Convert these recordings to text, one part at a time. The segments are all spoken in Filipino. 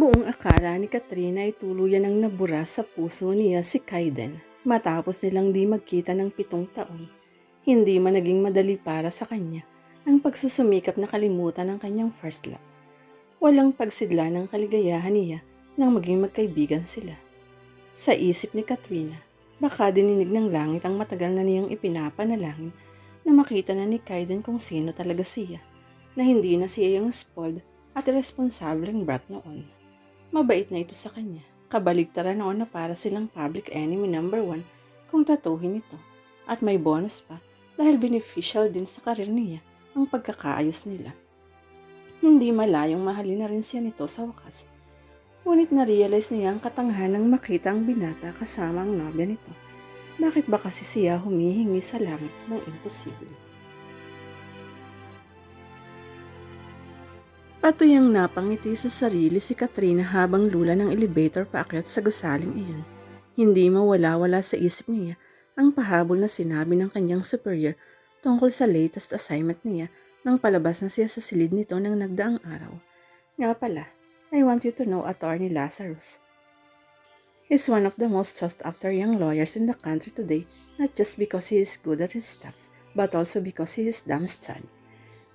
Buong akala ni Katrina ay tuluyan ang nabura sa puso niya si Kaiden matapos nilang di magkita ng pitong taon. Hindi man naging madali para sa kanya ang pagsusumikap na kalimutan ng kanyang first love. Walang pagsidla ng kaligayahan niya nang maging magkaibigan sila. Sa isip ni Katrina, baka dininig ng langit ang matagal na niyang ipinapanalangin na makita na ni Kaiden kung sino talaga siya, na hindi na siya yung spoiled at irresponsableng brat noon. Mabait na ito sa kanya. Kabaligtaran noon na para silang public enemy number one kung tatuhin ito. At may bonus pa dahil beneficial din sa karir niya ang pagkakaayos nila. Hindi malayong mahalin na rin siya nito sa wakas. Ngunit na-realize niya ang katanghanang makita ang binata kasama ang nobya nito. Bakit ba kasi siya humihingi sa langit ng imposible? Patuyang napangiti sa sarili si Katrina habang lula ng elevator paakyat sa gusaling iyon. Hindi mawala-wala sa isip niya ang pahabol na sinabi ng kanyang superior tungkol sa latest assignment niya nang palabas na siya sa silid nito ng nagdaang araw. Nga pala, I want you to know Attorney Lazarus. He's one of the most sought after young lawyers in the country today, not just because he is good at his stuff, but also because he is damn stunning.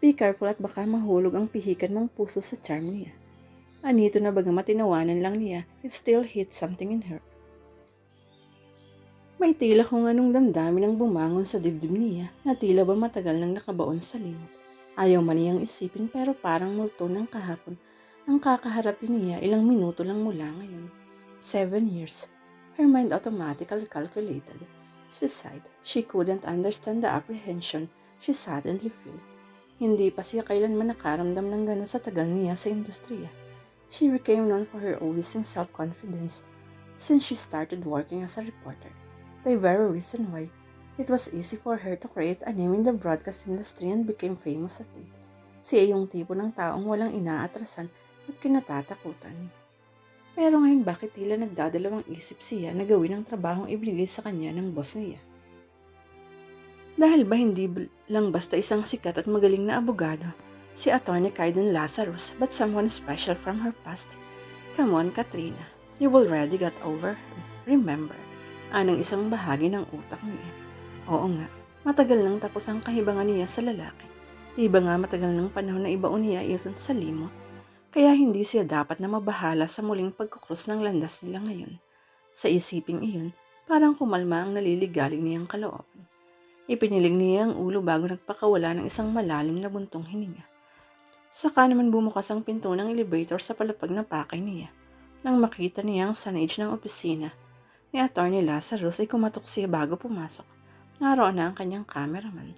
Be careful at baka mahulog ang pihikan mong puso sa charm niya. Anito na baga matinawanan lang niya, it still hit something in her. May tila kung anong damdamin ang bumangon sa dibdib niya na tila ba matagal nang nakabaon sa limot. Ayaw man niyang isipin pero parang multo ng kahapon ang kakaharapin niya ilang minuto lang mula ngayon. Seven years. Her mind automatically calculated. She sighed. She couldn't understand the apprehension she suddenly felt. Hindi pa siya kailanman nakaramdam ng gano'n sa tagal niya sa industriya. She became known for her oozing self-confidence since she started working as a reporter. The very reason why it was easy for her to create a name in the broadcast industry and became famous at it. Siya yung tipo ng taong walang inaatrasan at kinatatakutan. Pero ngayon bakit tila nagdadalawang isip siya na gawin ang trabahong ibigay sa kanya ng boss niya? Dahil ba hindi lang basta isang sikat at magaling na abogado, si Attorney Kaiden Lazarus but someone special from her past? Come on, Katrina. You already got over. Remember, anang isang bahagi ng utak niya. Oo nga, matagal nang tapos ang kahibangan niya sa lalaki. Iba nga matagal ng panahon na ibaon niya iyon sa limot. Kaya hindi siya dapat na mabahala sa muling pagkukrus ng landas nila ngayon. Sa isiping iyon, parang kumalma ang naliligaling niyang kalooban. Ipinilig niya ang ulo bago nagpakawala ng isang malalim na buntong hininga. Saka naman bumukas ang pinto ng elevator sa palapag na pakay niya. Nang makita niya ang sanage ng opisina ni Attorney Lazarus ay kumatok siya bago pumasok. Naroon na ang kanyang cameraman.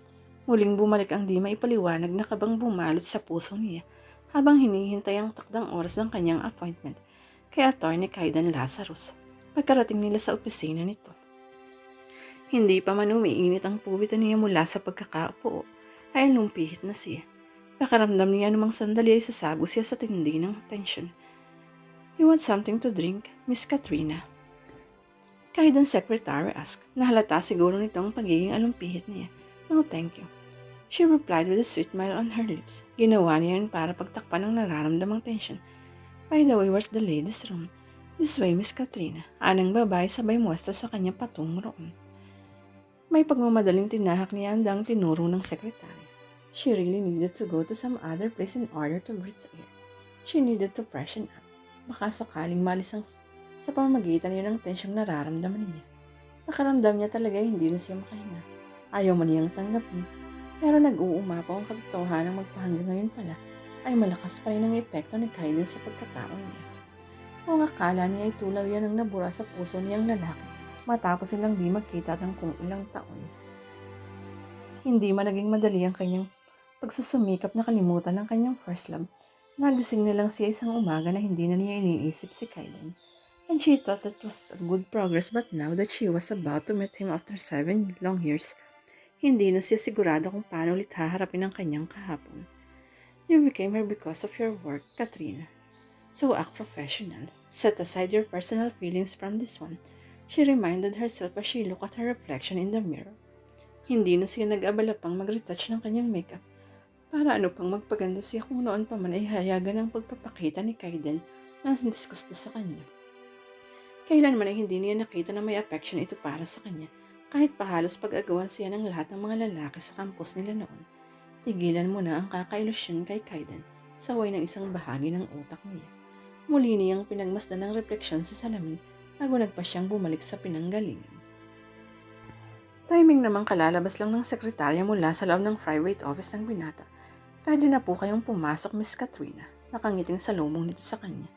Muling bumalik ang di maipaliwanag na kabang bumalot sa puso niya habang hinihintay ang takdang oras ng kanyang appointment kay Attorney Kaidan Lazarus pagkarating nila sa opisina nito. Hindi pa man umiinit ang puwitan niya mula sa pagkakaupo ay lumpihit na siya. Pakaramdam niya namang sandali ay sasago siya sa tindi ng tensyon. You want something to drink, Miss Katrina? Kahit ang secretary asked, nahalata siguro nitong pagiging alumpihit niya. No, thank you. She replied with a sweet smile on her lips. Ginawa niya yun para pagtakpan ang nararamdamang tensyon. By the way, where's the ladies' room? This way, Miss Katrina. Anang babae sabay muestra sa kanya patungo roon. May pagmamadaling tinahak niya ang dang tinuro ng sekretary. She really needed to go to some other place in order to breathe air. She needed to freshen up. Baka sakaling malis ang sa pamamagitan niya ng tensyong nararamdaman niya. Nakaramdam niya talaga hindi na siya makahinga. Ayaw man niyang tanggapin pero nag-uumapaw ang katotohanan ng magpahanggang ngayon pala ay malakas pa rin ang epekto ni Kaiden sa pagkatao niya. Kung akala niya ay tulad yan ang nabura sa puso niyang lalaki matapos silang di magkita ng kung ilang taon. Hindi man naging madali ang kanyang pagsusumikap na kalimutan ng kanyang first love. Nagising na lang siya isang umaga na hindi na niya iniisip si Kaiden. And she thought that was a good progress but now that she was about to meet him after seven long years, hindi na siya sigurado kung paano ulit haharapin ang kanyang kahapon. You became her because of your work, Katrina. So act professional. Set aside your personal feelings from this one. She reminded herself as she looked at her reflection in the mirror. Hindi na siya nag-abala pang mag-retouch ng kanyang makeup. Para ano pang magpaganda siya kung noon pa man ay hayagan ng pagpapakita ni Kaiden ang disgusto sa kanya. Kailanman ay hindi niya nakita na may affection ito para sa kanya, kahit pahalos pag-agawan siya ng lahat ng mga lalaki sa campus nila noon. Tigilan mo na ang kakailusyon kay Kaiden sa way ng isang bahagi ng utak niya. Muli niyang pinagmasdan ng refleksyon sa salamin bago nagpa siyang bumalik sa pinanggalingan. Timing naman kalalabas lang ng sekretarya mula sa loob ng private office ng binata. Pwede na po kayong pumasok, Miss Katrina. Nakangiting sa lumong nito sa kanya.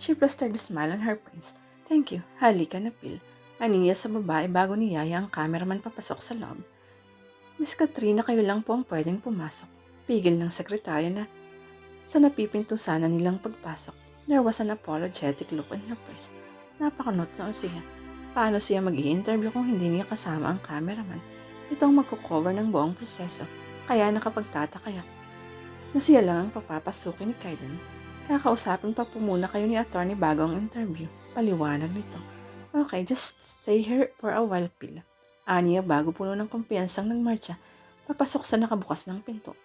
She plastered a smile on her face. Thank you. Halika na, Phil. Aniya sa babae bago niyaya ang cameraman papasok sa loob. Miss Katrina, kayo lang po ang pwedeng pumasok. Pigil ng sekretarya na sa napipinto sana nilang pagpasok. There was an apologetic look on her face. Napakanot na siya. Paano siya mag interview kung hindi niya kasama ang cameraman? Ito ang magkukover ng buong proseso. Kaya nakapagtataka na siya lang ang papapasukin ni Kaiden. Kakausapin pa po kayo ni attorney bago ang interview. Paliwanag nito. Okay, just stay here for a while, Phil. Aniya bago puno ng kumpiyansang nagmarcha, papasok sa nakabukas ng pinto.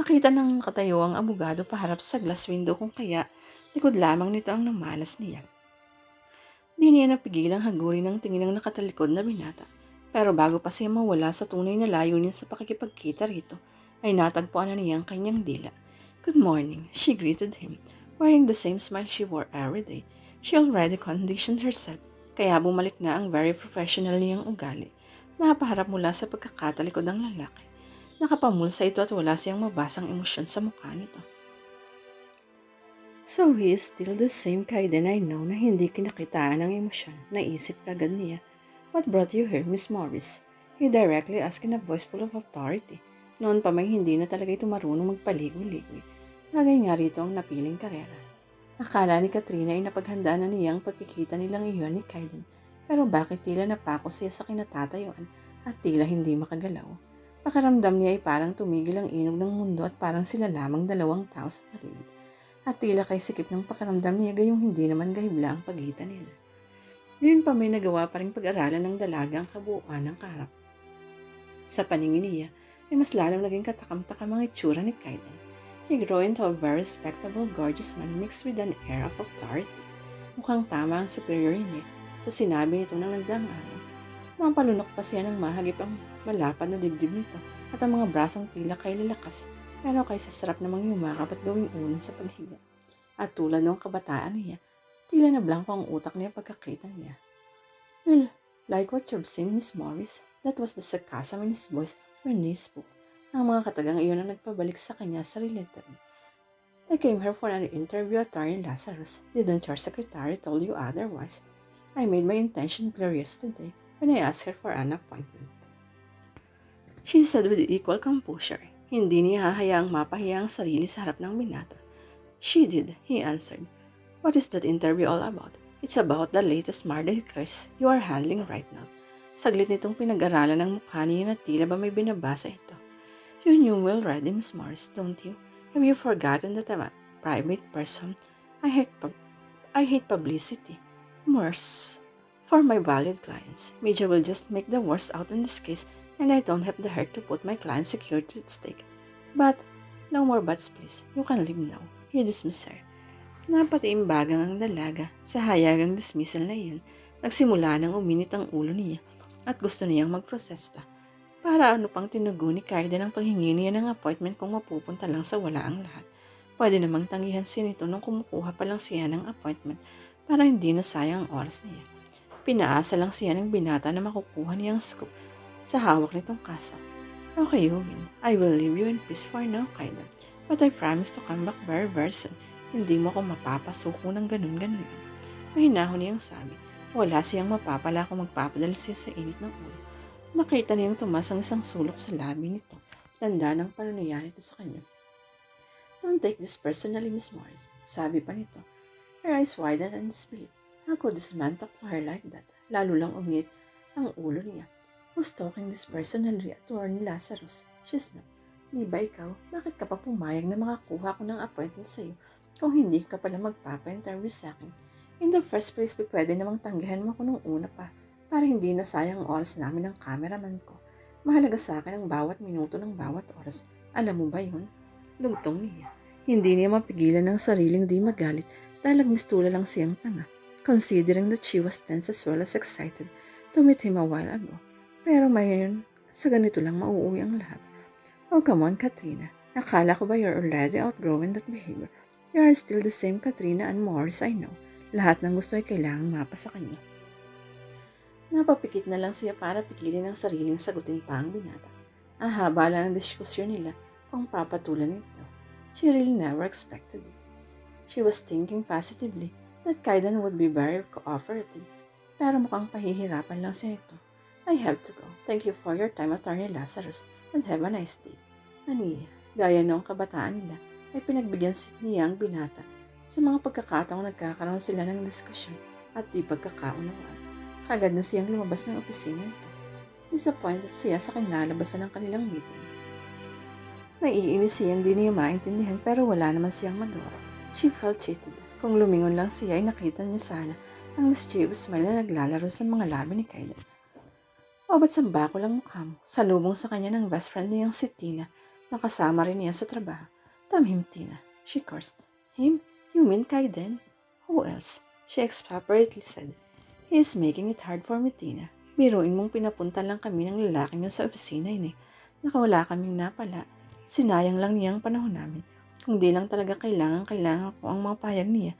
Nakita ng nakatayo ang abogado paharap sa glass window kung kaya likod lamang nito ang namalas niya. Di niya napigilang haguri ng tingin ng nakatalikod na binata. Pero bago pa siya mawala sa tunay na layunin sa pakikipagkita rito, ay natagpuan na niya ang kanyang dila. Good morning, she greeted him, wearing the same smile she wore every day. She already conditioned herself, kaya bumalik na ang very professional niyang ugali. Napaharap mula sa pagkakatalikod ng lalaki. Nakapamulsa ito at wala siyang mabasang emosyon sa mukha nito. So he is still the same Kaiden I know na hindi kinakitaan ng emosyon. Naisip kagad niya. What brought you here, Miss Morris? He directly asked in a voice full of authority. Noon pa may hindi na talaga ito marunong magpaligoy-ligoy. Bagay nga rito ang napiling karera. Akala ni Katrina ay napaghanda na niya ang pagkikita nilang iyon ni Kaiden. Pero bakit tila napako siya sa kinatatayuan at tila hindi makagalaw? Pakaramdam niya ay parang tumigil ang inog ng mundo at parang sila lamang dalawang tao sa paligid at tila kay sikip ng pakaramdam niya gayong hindi naman gahibla ang pagitan nila. Ngayon pa may nagawa pa rin pag-aralan ng dalaga ang kabuuan ng karap. Sa paningin niya, ay mas lalong naging katakam-takam ang itsura ni Kaiden. He grew into a very respectable, gorgeous man mixed with an air of authority. Mukhang tama ang superior niya sa sinabi nito ng nagdaang araw. Napalunok pa siya ng mahagip ang malapad na dibdib nito at ang mga brasong tila kay lalakas pero kaysa sarap namang yumakap at gawing unan sa paghiga. At tulad ng kabataan niya, tila na blanco ang utak niya pagkakita niya. Well, like what you've seen, Miss Morris, that was the sarcasm in his voice when he spoke. Ang mga katagang iyon ang nagpabalik sa kanya sa related. I came here for an interview, Attorney Lazarus. Didn't your secretary told you otherwise? I made my intention clear yesterday when I asked her for an appointment. She said with equal composure, hindi niya hahayaang mapahiya ang sarili sa harap ng binata. She did, he answered. What is that interview all about? It's about the latest murder case you are handling right now. Saglit nitong pinag-aralan ng mukha niya na tila ba may binabasa ito. You knew me already, Miss Morris, don't you? Have you forgotten that I'm a private person? I hate, I hate publicity. Worse. For my valued clients, media will just make the worst out in this case and I don't have the heart to put my client's security at stake. But, no more buts please. You can leave now. He dismissed her. Napatiimbagang ang dalaga sa hayagang dismissal na iyon. Nagsimula nang uminit ang ulo niya at gusto niyang magprosesta. Para ano pang tinugo ni Kaida ng paghingi niya ng appointment kung mapupunta lang sa wala ang lahat. Pwede namang tangihan siya nito nung kumukuha pa lang siya ng appointment para hindi na sayang ang oras niya. Pinaasa lang siya ng binata na makukuha niyang scoop sa hawak nitong kaso. Okay, Eugene. I will leave you in peace for now, Kaida. But I promise to come back very, very soon. Hindi mo ako mapapasuko ng ganun-ganun. Mahinahon niyang sabi. Wala siyang mapapala kung magpapadala siya sa init ng ulo. Nakita niyang tumas ang isang sulok sa labi nito. Tanda ng panunuya nito sa kanya. Don't take this personally, Miss Morris. Sabi pa nito. Her eyes widened and disbelief. How could this man talk to her like that? Lalo lang umit ang ulo niya. Who's talking this personally attorney Lazarus? She's not. Di ba ikaw? Bakit ka pa pumayag na makakuha ko ng appointment sa'yo kung hindi ka pala magpapa-interview sa akin? In the first place, pwede namang tanggihan mo ako nung una pa para hindi na sayang ang oras namin ng cameraman ko. Mahalaga sa akin ang bawat minuto ng bawat oras. Alam mo ba yun? Dugtong niya. Hindi niya mapigilan ng sariling di magalit dahil mistula lang siyang tanga, considering that she was tense as well as excited to meet him a while ago. Pero ngayon, sa ganito lang mauuwi ang lahat. Oh, come on, Katrina. Nakala ko ba you're already outgrowing that behavior? You are still the same Katrina and Morris I know. Lahat ng gusto ay kailangang mapa sa kanya. Napapikit na lang siya para pigilin ang sariling sagutin pa ang binata. Ang haba lang ang diskusyon nila kung papatulan ito. She really never expected it. She was thinking positively that Kaiden would be very cooperative. Pero mukhang pahihirapan lang siya ito. I have to go. Thank you for your time, Attorney Lazarus, and have a nice day. Aniya, gaya noong kabataan nila, ay pinagbigyan si niya ang binata sa mga pagkakataong nagkakaroon sila ng diskusyon at di pagkakaunawaan. Kagad na siyang lumabas ng opisina ito. Disappointed siya sa kinalabasan ng kanilang meeting. Naiinis siyang di niya maintindihan pero wala naman siyang magawa. She felt cheated. Kung lumingon lang siya ay nakita niya sana ang mischievous smile na naglalaro sa mga labi ni Kaiden. O ba't samba ko lang mukha mo? Salubong sa kanya ng best friend niyang si Tina na kasama rin niya sa trabaho. Tamhim Tina. She cursed. Him? You mean Kaiden? Who else? She exasperately said. He is making it hard for me, Tina. Biruin mong pinapunta lang kami ng lalaki niyo sa opisina yun eh. Nakawala kaming napala. Sinayang lang niya ang panahon namin. Kung di lang talaga kailangan, kailangan ko ang mga payag niya.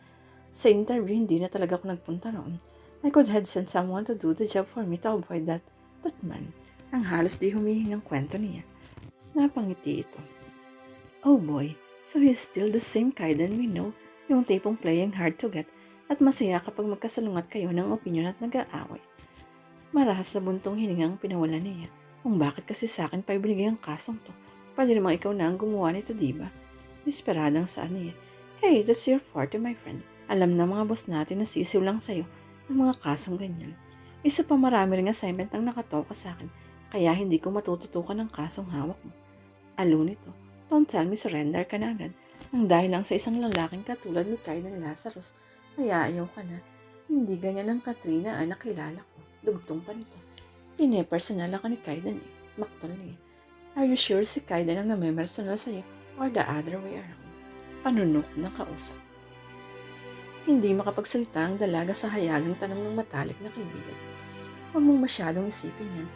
Sa interview, hindi na talaga ako nagpunta roon. I could have sent someone to do the job for me to avoid that. But man, ang halos di humihingang kwento niya. Napangiti ito. Oh boy, so he's still the same Kaiden we know, yung tipong playing hard to get at masaya kapag magkasalungat kayo ng opinion at nag-aaway. Marahas na buntong hiningang pinawala niya. Kung bakit kasi sa akin pa ibinigay ang kasong to. Pwede namang ikaw na ang gumawa nito, di ba? Desperadang saan niya. Hey, that's your forte, my friend. Alam na mga boss natin na sisiw lang sa'yo ng mga kasong ganyan. Isa pa marami ring assignment ang nakatoka sa akin, kaya hindi ko matututukan ng kasong hawak mo. Alo nito, don't tell me surrender ka na agad. Nang dahil lang sa isang lalaking katulad ni Kaiden Lazarus, kaya ayaw ka na. Hindi ganyan ang Katrina ang nakilala ko. Dugtong pa nito. Pine-personal ako ni Kaiden eh. Maktol niya. Are you sure si Kaiden ang namimersonal sa'yo or the other way around? Panunok na kausap. Hindi makapagsalita ang dalaga sa hayagang tanong ng matalik na kaibigan. Huwag mong masyadong isipin yan.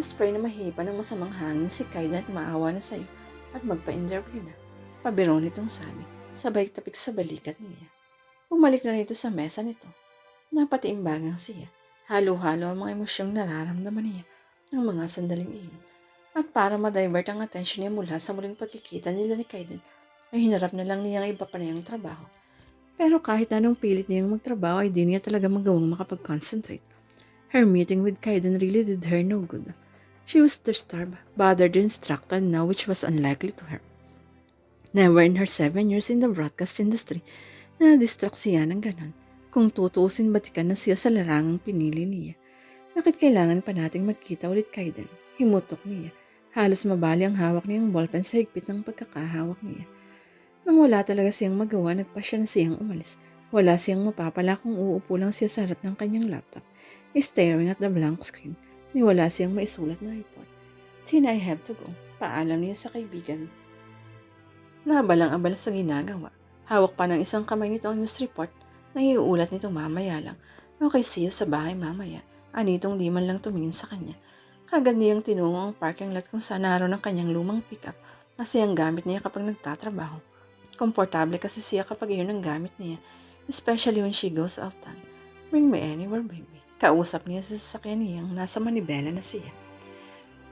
Spray na mahipa ng masamang hangin si Kaiden at maawa na sa'yo at magpa-interview na. Pabiro nitong sabi, sabay tapik sa balikat niya. Bumalik na rito sa mesa nito. Napatiimbagang siya. Halo-halo ang mga emosyong nararamdaman niya ng mga sandaling iyon. At para ma-divert ang atensyon niya mula sa muling pagkikita nila ni Kaiden, ay hinarap na lang niya ang iba pa niyang trabaho. Pero kahit anong pilit niyang magtrabaho ay di niya talaga magawang makapag-concentrate. Her meeting with Kaiden really did her no good. She was disturbed, bothered, distracted now which was unlikely to her. Never in her seven years in the broadcast industry na na-distract siya ng ganon. Kung tutuusin batikan na siya sa larangang pinili niya. Bakit kailangan pa nating magkita ulit Kaiden? Himutok niya. Halos mabali ang hawak niyang ballpen sa higpit ng pagkakahawak niya. Nang wala talaga siyang magawa, nagpa siya na siyang umalis. Wala siyang mapapala kung uupo lang siya sa harap ng kanyang laptop, staring at the blank screen. Ni wala siyang maisulat na report. Tina, I have to go. Paalam niya sa kaibigan. Nabalang-abala sa ginagawa. Hawak pa ng isang kamay nito ang news report na iuulat nito mamaya lang. Okay, see you sa bahay mamaya. Anitong di man lang tumingin sa kanya. Kagad niyang tinungo ang parking lot kung saan naroon ang kanyang lumang pickup na siyang gamit niya kapag nagtatrabaho. Komportable kasi siya kapag iyon ang gamit niya, especially when she goes out town. Bring me anywhere, baby. Kausap niya sa sasakyan niyang nasa Manibela na siya.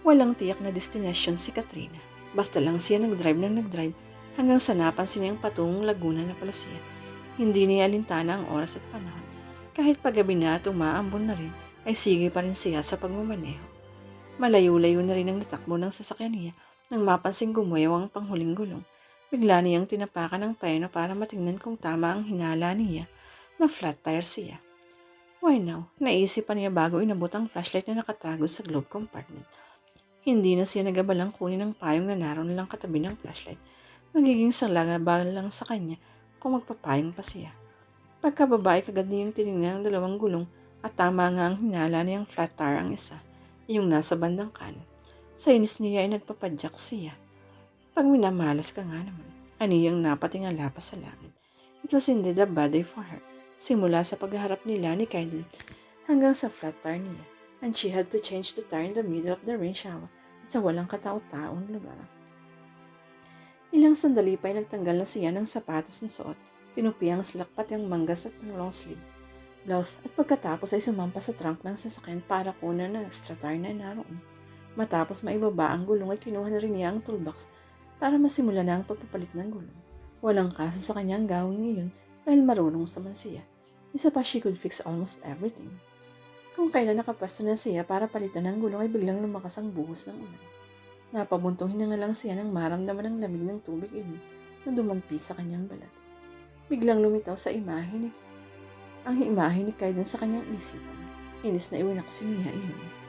Walang tiyak na destination si Katrina. Basta lang siya nag-drive na nag-drive hanggang sa napansin niyang patungong Laguna na pala siya. Hindi niya alintana ang oras at panahon. Kahit paggabi na at umaambon na rin, ay sige pa rin siya sa pagmamaneho. Malayo-layo na rin ang natakbo ng sasakyan niya nang mapansing gumuyaw ang panghuling gulong. Bigla niyang tinapakan ng preno para matingnan kung tama ang hinala niya na flat tire siya. Why now? Naisipan niya bago inabot ang flashlight na nakatago sa glove compartment. Hindi na siya nagabalang kunin ang payong na naroon lang katabi ng flashlight. Magiging salagabal lang sa kanya kung magpapayong pa siya. Pagkababae kagad niyang tinignan ang dalawang gulong at tama nga ang hinala niyang flat tire ang isa, yung nasa bandang kanan. Sa inis niya ay nagpapadyak siya. Pag minamalas ka nga naman, aniyang napatingala pa sa langit. It was indeed a bad day for her. Simula sa pagharap nila ni Kaiden hanggang sa flat tire niya. And she had to change the tire in the middle of the rain shower sa walang katao-taong lugar. Ilang sandali pa ay nagtanggal na siya ng sapatos na suot, tinupi ang slak pati ang manggas at ng long sleeve, blouse at pagkatapos ay sumampa sa trunk ng sasakyan para kunan ng extra tire na naroon. Matapos maibaba ang gulong ay kinuha na rin niya ang toolbox para masimula na ang pagpapalit ng gulong. Walang kaso sa kanyang gawin ngayon dahil marunong sa mansiya. Isa pa she could fix almost everything. Kung kailan nakapasto na siya para palitan ng gulong ay biglang lumakas ang buhos ng ulan. Napabuntong hininga lang siya nang maramdaman ang lamig ng tubig init na dumampi sa kanyang balat. Biglang lumitaw sa imahe ni ang imahe ni Kaiden sa kanyang isipan. Inis na iwinak si niya iyon.